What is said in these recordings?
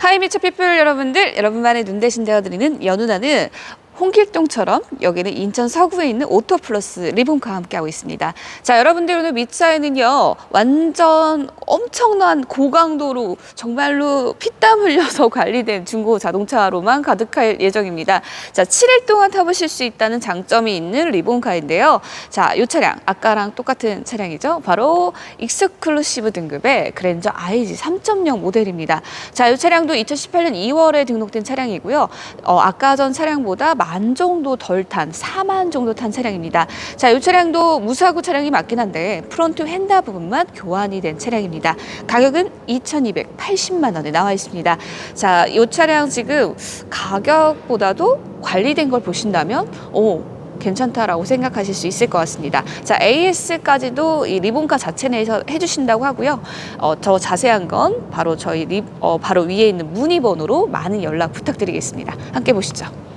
하이미처 피플 여러분들, 여러분만의 눈 대신 되어드리는 연우나는 홍길동처럼 여기는 인천 서구에 있는 오토플러스 리본카와 함께하고 있습니다. 자, 여러분들 오늘 밑차에는요, 완전 엄청난 고강도로 정말로 피땀 흘려서 관리된 중고 자동차로만 가득할 예정입니다. 자, 7일 동안 타보실 수 있다는 장점이 있는 리본카인데요. 자, 이 차량, 아까랑 똑같은 차량이죠. 바로 익스클루시브 등급의 그랜저 IG 3.0 모델입니다. 자, 이 차량도 2018년 2월에 등록된 차량이고요. 어, 아까 전 차량보다 만 정도 덜 탄, 4만 정도 탄 차량입니다. 자, 이 차량도 무사고 차량이 맞긴 한데 프론트 휀다 부분만 교환이 된 차량입니다. 가격은 2,280만 원에 나와 있습니다. 자, 이 차량 지금 가격보다도 관리된 걸 보신다면, 오, 괜찮다라고 생각하실 수 있을 것 같습니다. 자, AS까지도 이 리본카 자체 내에서 해주신다고 하고요. 어, 더 자세한 건 바로 저희 리, 어, 바로 위에 있는 문의번호로 많은 연락 부탁드리겠습니다. 함께 보시죠.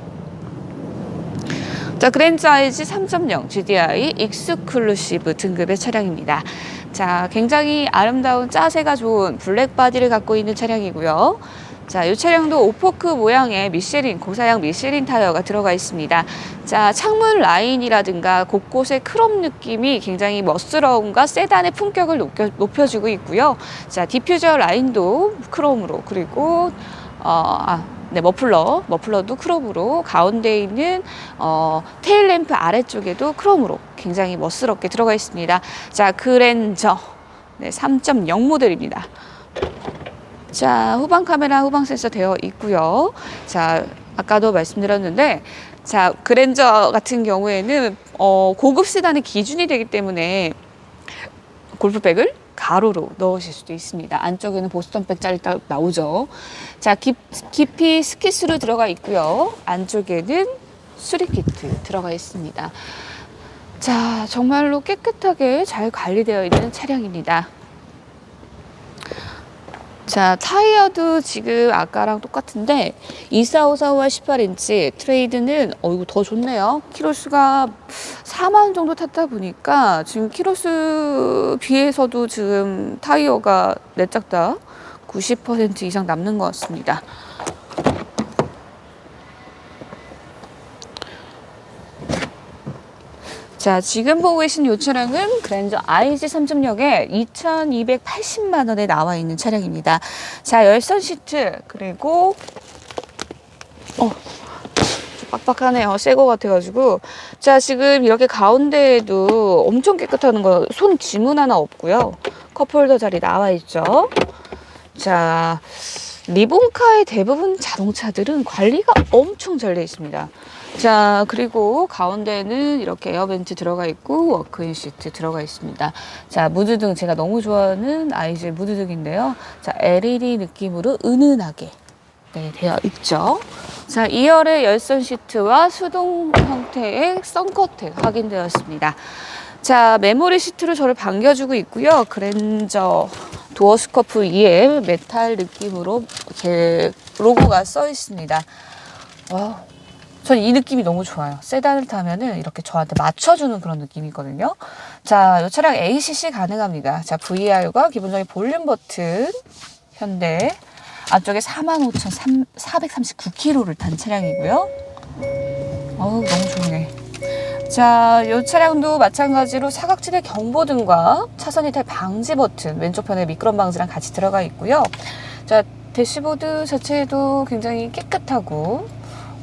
자, 그랜저 IG 3.0 GDI 익스클루시브 등급의 차량입니다. 자, 굉장히 아름다운 짜세가 좋은 블랙 바디를 갖고 있는 차량이고요. 자, 이 차량도 오포크 모양의 미쉐린, 고사양 미쉐린 타이어가 들어가 있습니다. 자, 창문 라인이라든가 곳곳의 크롬 느낌이 굉장히 멋스러움과 세단의 품격을 높여, 높여주고 있고요. 자, 디퓨저 라인도 크롬으로, 그리고, 어, 아, 네, 머플러, 머플러도 크롬으로 가운데 있는 어, 테일 램프 아래쪽에도 크롬으로 굉장히 멋스럽게 들어가 있습니다. 자, 그랜저 네, 3.0 모델입니다. 자, 후방 카메라, 후방 센서 되어 있고요. 자, 아까도 말씀드렸는데 자, 그랜저 같은 경우에는 어, 고급 세단의 기준이 되기 때문에 골프백을 가로로 넣으실 수도 있습니다. 안쪽에는 보스턴백 짤이 딱 나오죠. 자, 깊, 깊이 스키스로 들어가 있고요. 안쪽에는 수리키트 들어가 있습니다. 자, 정말로 깨끗하게 잘 관리되어 있는 차량입니다. 자, 타이어도 지금 아까랑 똑같은데 2454와 18인치 트레이드는 어 이거 더 좋네요. 키로수가 4만 정도 탔다 보니까 지금 키로수 비해서도 지금 타이어가 내짝 다 90% 이상 남는 것 같습니다. 자, 지금 보고 계신 이 차량은 그랜저 IG 3.0에 2,280만 원에 나와 있는 차량입니다. 자, 열선 시트 그리고 어, 좀 빡빡하네요. 새 거 같아가지고. 자, 지금 이렇게 가운데에도 엄청 깨끗한 거, 손 지문 하나 없고요. 컵홀더 자리 나와 있죠. 자, 리본카의 대부분 자동차들은 관리가 엄청 잘 되어 있습니다. 자, 그리고 가운데는 이렇게 에어벤트 들어가 있고 워크인 시트 들어가 있습니다. 자, 무드등 제가 너무 좋아하는 아이즈 무드등인데요. 자, LED 느낌으로 은은하게 네, 되어 있죠. 자, 2열의 열선 시트와 수동 형태의 선커트 확인되었습니다. 자, 메모리 시트로 저를 반겨주고 있고요. 그랜저 도어 스커프 위에 메탈 느낌으로 제 로고가 써 있습니다. 와, 전 이 느낌이 너무 좋아요. 세단을 타면은 이렇게 저한테 맞춰주는 그런 느낌이 있거든요. 자, 이 차량 ACC 가능합니다. 자, VR과 기본적인 볼륨 버튼, 현대. 앞쪽에 45,439km를 탄 차량이고요. 어우, 너무 좋네. 자, 이 차량도 마찬가지로 사각지대 경보등과 차선 이탈 방지 버튼, 왼쪽 편에 미끄럼 방지랑 같이 들어가 있고요. 자, 대시보드 자체도 굉장히 깨끗하고,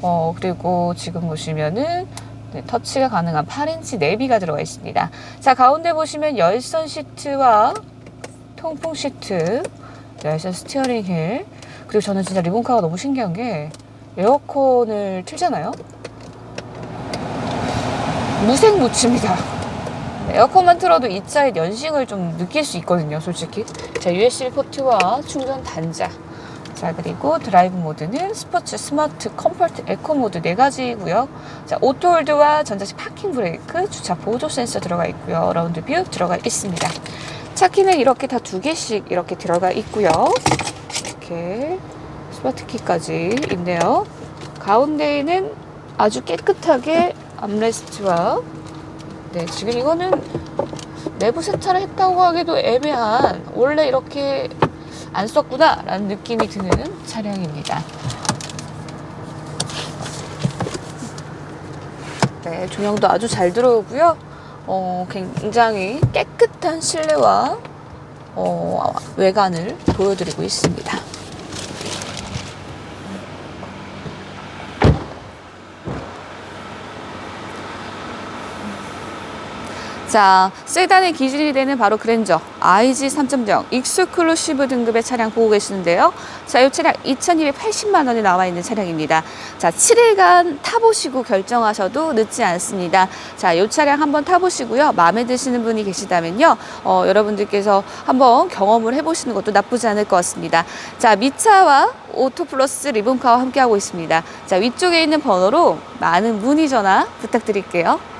어, 그리고 지금 보시면은 네, 터치가 가능한 8인치 내비가 들어가 있습니다. 자, 가운데 보시면 열선 시트와 통풍 시트, 열선 스티어링 휠, 그리고 저는 진짜 리본카가 너무 신기한 게 에어컨을 틀잖아요. 무색무취입니다. 에어컨만 틀어도 이 차의 연식을 좀 느낄 수 있거든요, 솔직히. 자, USB 포트와 충전 단자. 자, 그리고 드라이브 모드는 스포츠, 스마트, 컴포트, 에코 모드 네 가지고요. 자, 오토홀드와 전자식 파킹 브레이크, 주차 보조 센서 들어가 있고요. 라운드 뷰 들어가 있습니다. 차 키는 이렇게 다 두 개씩 이렇게 들어가 있고요. 이렇게 스마트 키까지 있네요. 가운데에는 아주 깨끗하게 암레스트와 네, 지금 이거는 내부 세차를 했다고 하기도 애매한 원래 이렇게 안 썼구나 라는 느낌이 드는 차량입니다. 네, 조명도 아주 잘 들어오고요. 어, 굉장히 깨끗한 실내와 어, 외관을 보여드리고 있습니다. 자, 세단의 기준이 되는 바로 그랜저 IG 3.0 익스클루시브 등급의 차량 보고 계시는데요. 자, 이 차량 2,280만 원에 나와 있는 차량입니다. 자, 7일간 타보시고 결정하셔도 늦지 않습니다. 자, 이 차량 한번 타보시고요. 마음에 드시는 분이 계시다면요. 어, 여러분들께서 한번 경험을 해보시는 것도 나쁘지 않을 것 같습니다. 자, 미차와 오토 플러스 리본카와 함께하고 있습니다. 자, 위쪽에 있는 번호로 많은 문의 전화 부탁드릴게요.